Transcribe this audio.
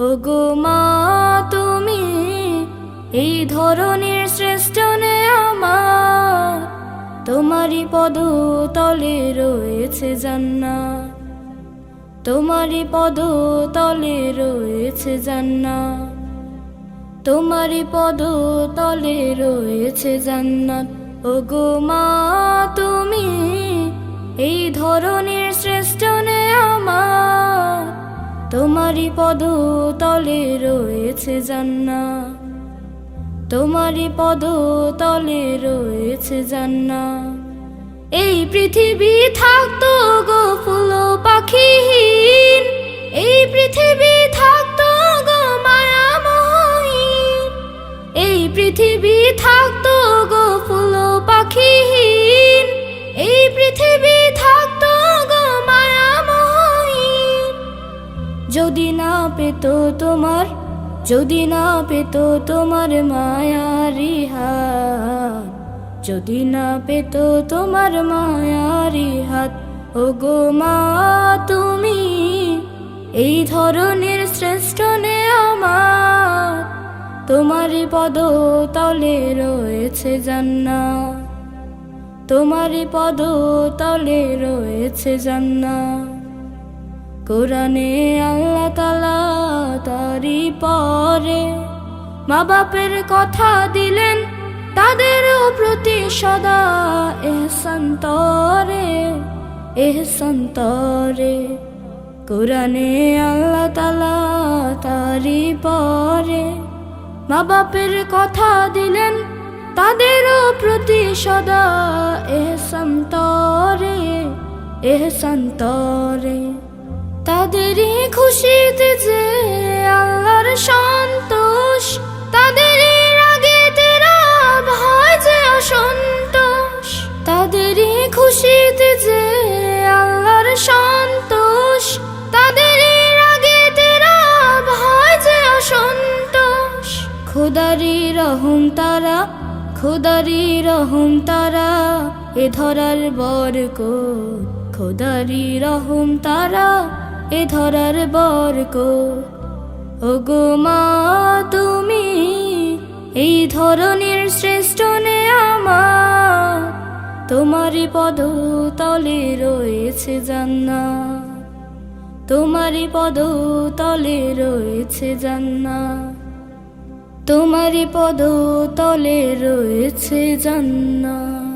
ওগো মা, তুমি এই ধরনের শ্রেষ্ঠ আমার। তোমারই পদ তলে রয়েছে জান্নাত। তোমারই পদ তলে রয়েছে জান্নাত। তোমারই পদ তলে রয়েছে জান্নাত। ওগো মা, তুমি এই ধরনের শ্রেষ্ঠ আমার। তোমারই পদ তলে রয়েছে জান্নাত। তোমারই পদ তলে রয়েছে জান্নাত। এই পৃথিবী থাকতো গো ফুল পাখিহীন। এই পৃথিবী থাকতো গো মায়ামহীন এই পৃথিবী থাকতো পেত তোমার, যদি না পেত তোমার মায়ারি হাত, যদি না পেত তোমার মায়ারি হাত ও গো মা তুমি এই ধরনের শ্রেষ্ঠ নে আমার, তোমারই পদ তলে রয়েছে জান্নাত, তোমারই পদ তলে রয়েছে জান্নাত। কোরআনে আল্লাহ তালা তারি পরে মা বাপের কথা দিলেন, তাদেরও প্রতি সদা এহসান তরে এহসান তরে। কোরআনে আল্লাহ তালা তারি পরে মা বাপের কথা দিলেন, তাদেরও প্রতি সদা এহসান তরে এহসান তরে। তাদেরই খুশিতে যে খুদারি রহম তারা, খুদারি রহম তারা, এ ধরার বরকত। খোদারি রহম তারা, এ ধরার বরক ওগো মা, তুমি এই ধরনের শ্রেষ্ঠ নে আমার। তোমারই পদ তলে রয়েছে জান্নাত। তোমারই পদ তলে রয়েছে জান্নাত। তোমারই পদ তলে রয়েছে জান্নাত।